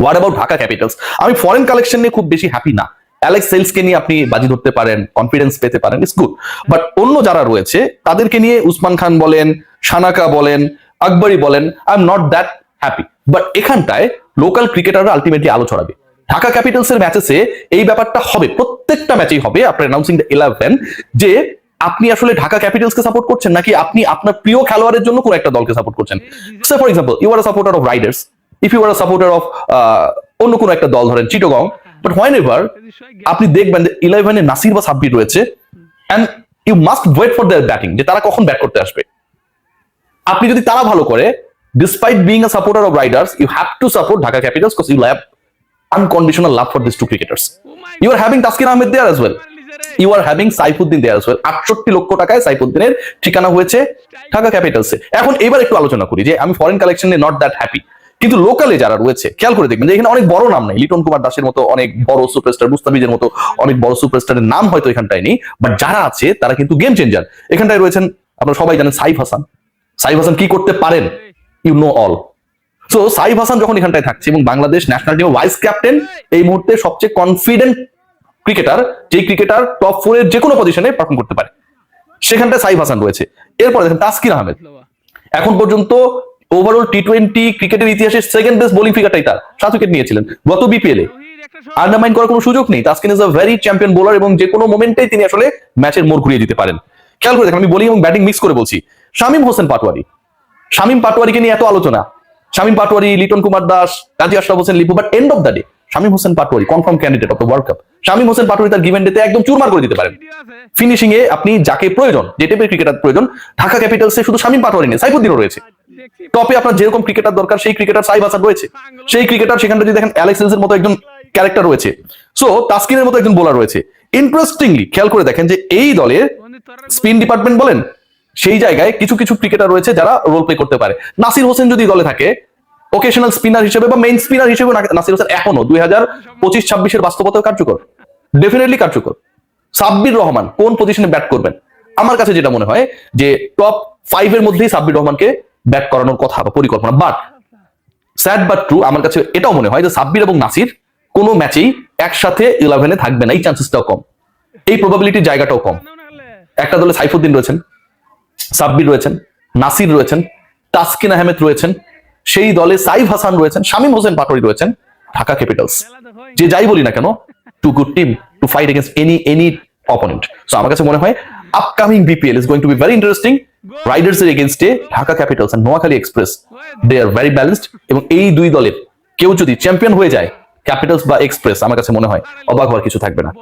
What about Dhaka Capitals আমি foreign collection নিয়ে খুব বেশি হ্যাপি না। অ্যালেক্স সেলসকে নিয়ে আপনি বাজি ধরতে পারেন কনফিডেন্স পেতে পারেন ইটস গুড বাট অন্য যারা রয়েছে, তাদেরকে নিয়ে উসমান খান বলেন, সানাকা বলেন, আকবরী বলেন I am not that happy but এখানটায় লোকাল ক্রিকেটাররা আলটিমেটলি আলো ছড়াবে। ঢাকা ক্যাপিটালস এর ম্যাচেসে এই ব্যাপারটা হবে, প্রত্যেকটা ম্যাচেই হবে, আপনার অ্যানাউন্সিং দ্য ইলেভেন যে আপনি আসলে ঢাকা ক্যাপিটালসকে সাপোর্ট করছেন নাকি আপনি আপনার প্রিয় খেলোয়াড়ের জন্য কোনো একটা দলকে সাপোর্ট করছেন। For example you are supporter of Riders if you are supporter of অন্য কোনো একটা দল, ধরেন চিটোগং বাট হোয়েন এভার আপনি দেখবেন যে ইলেভেনে নাসির বা সাব্বির রয়েছে and you must wait for their batting যে তারা কখন ব্যাট করতে আসবে। আপনি যদি তারা ভালো করে despite being a supporter of Riders you have to support Dhaka Capitals because you have unconditional love for this two cricketers you are having Taskin Ahmed there as well you are having Saifuddin there well আটষট্টি লক্ষ টাকায় সাইফুদ্দিনের ঠিকানা হয়েছে ঢাকা ক্যাপিটালসে এখন এবার একটু আলোচনা করি যে, আমি ফরেন কালেকশনে নট দ্যাট হ্যাপি কিন্তু লোকালে যারা রয়েছে, খেয়াল করে দেখবেন যে এখানে অনেক বড় নাম নেই। লিটন কুমার দাসের মতো অনেক বড় সুপারস্টার মুস্তাফিজের মতো অনেক বড় সুপারস্টারের নাম হয়তো এখানটায় নেই বাট যারা আছে, তারা কিন্তু গেম চেঞ্জার এখানটায় রয়েছেন আপনারা সবাই জানেন সাইফ হাসান। সাইফ হাসান কি করতে পারেন? You know also Saif Hasan যখন এখানটায় থাকছে এবং বাংলাদেশ ন্যাশনাল টিমের ভাইস ক্যাপ্টেন এই মুহূর্তে সবচেয়ে কনফিডেন্ট ক্রিকেটার যেই ক্রিকেটার টপ ফোর এর যে কোনো পজিশনে পারফর্ম করতে পারে। সেখানটায় সাইফ হাসান রয়েছে। এরপরে দেখেন তাসকিন আহমেদ। এখন পর্যন্ত ওভারঅল টি টোয়েন্টি ক্রিকেটের ইতিহাসে সেকেন্ড বেস্ট বোলিং ফিগারটাই তার, সাত উইকেট নিয়েছিলেন, গত বিপিএল আন্ডারমাইন করার কোনো সুযোগ নেই Taskin is a very champion bowler এবং যে কোনো মোমেন্টেই তিনি আসলে ম্যাচের মোড় ঘুরিয়ে দিতে পারেন। খেয়াল করে দেখেন, আমি বোলিং এবং ব্যাটিং মিক্স করে বলছি। শামীম হোসেন পাটোয়ারি, শামীম পাটোয়ারিকে নিয়ে এত আলোচনা। Shamim Patwari, Liton Kumar Das, Kazi Ashraf Hossain, Lipu but end of the day Shamim Hossain Patwari confirm candidate of the world cup Shamim Hossain Patwari তার গিভেন ডেতে একদম চুরমার করে দিতে পারেন। ফিনিশিং এ আপনি যাকে প্রয়োজন, যে টাইপের ক্রিকেটার প্রয়োজন, ঢাকা ক্যাপিটালসে শুধু শামীম পাটোয়ারি নেই, সাইফুদ্দিনও রয়েছে। টপে আপনার যেরকম ক্রিকেটার দরকার সেই ক্রিকেটার সাইব হাসান রয়েছে। সেই ক্রিকেটার সেখানে যদি দেখেন অ্যালেক্স এর মতো একজন ক্যারেক্টার রয়েছে। সো তাসকিনের মতো একজন বোলার রয়েছে। ইন্টারেস্টিংলি খেয়াল করে দেখেন যে এই দলের স্পিন ডিপার্টমেন্ট বলেন সেই জায়গায় কিছু কিছু ক্রিকেটার রয়েছে যারা রোল প্লে করতে পারে। নাসির হোসেন যদি দলে থাকে ওকেশনাল স্পিনার হিসেবে বা মেইন স্পিনার হিসেবে নাসির হোসেন এখনও দুই হাজার পঁচিশ ছাব্বিশের বাস্তবতা কার্যকর। ডেফিনেটলি কার্যকর। সাব্বির রহমান কোন পজিশনে ব্যাট করবেন? আমার কাছে যেটা মনে হয় যে টপ ফাইভ এর মধ্যেই সাব্বির রহমানকে ব্যাট করানোর কথা বা পরিকল্পনা বাট স্যাড বাট ট্রু আমার কাছে এটাও মনে হয় যে সাব্বির এবং নাসির কোনো ম্যাচেই একসাথে ইলেভেনে থাকবে না, এই চান্সেসটাও কম। এই প্রবাবিলিটির জায়গাটাও কম। একটা দলে সাইফুদ্দিন রয়েছেন, সাব্বির রয়েছেন, নাসির রয়েছেন, তাসকিন আহমেদ রয়েছেন, সেই দলে সাইফ হাসান রয়েছেন, শামীম হোসেন পাটোয়ারি রয়েছেন, ঢাকা ক্যাপিটালস। যে যাই বলি না কেন two good team to fight against any any opponent so আমার কাছে মনে হয় upcoming BPL is going to be very interesting Riders এর এগেনস্টে Dhaka Capitals R Noakhali Express they are very balanced এবং এই দুই দলের কেউ যদি চ্যাম্পিয়ন হয়ে যায় ক্যাপিটালস বা এক্সপ্রেস আমার কাছে মনে হয় অবাক হওয়ার কিছু থাকবে না।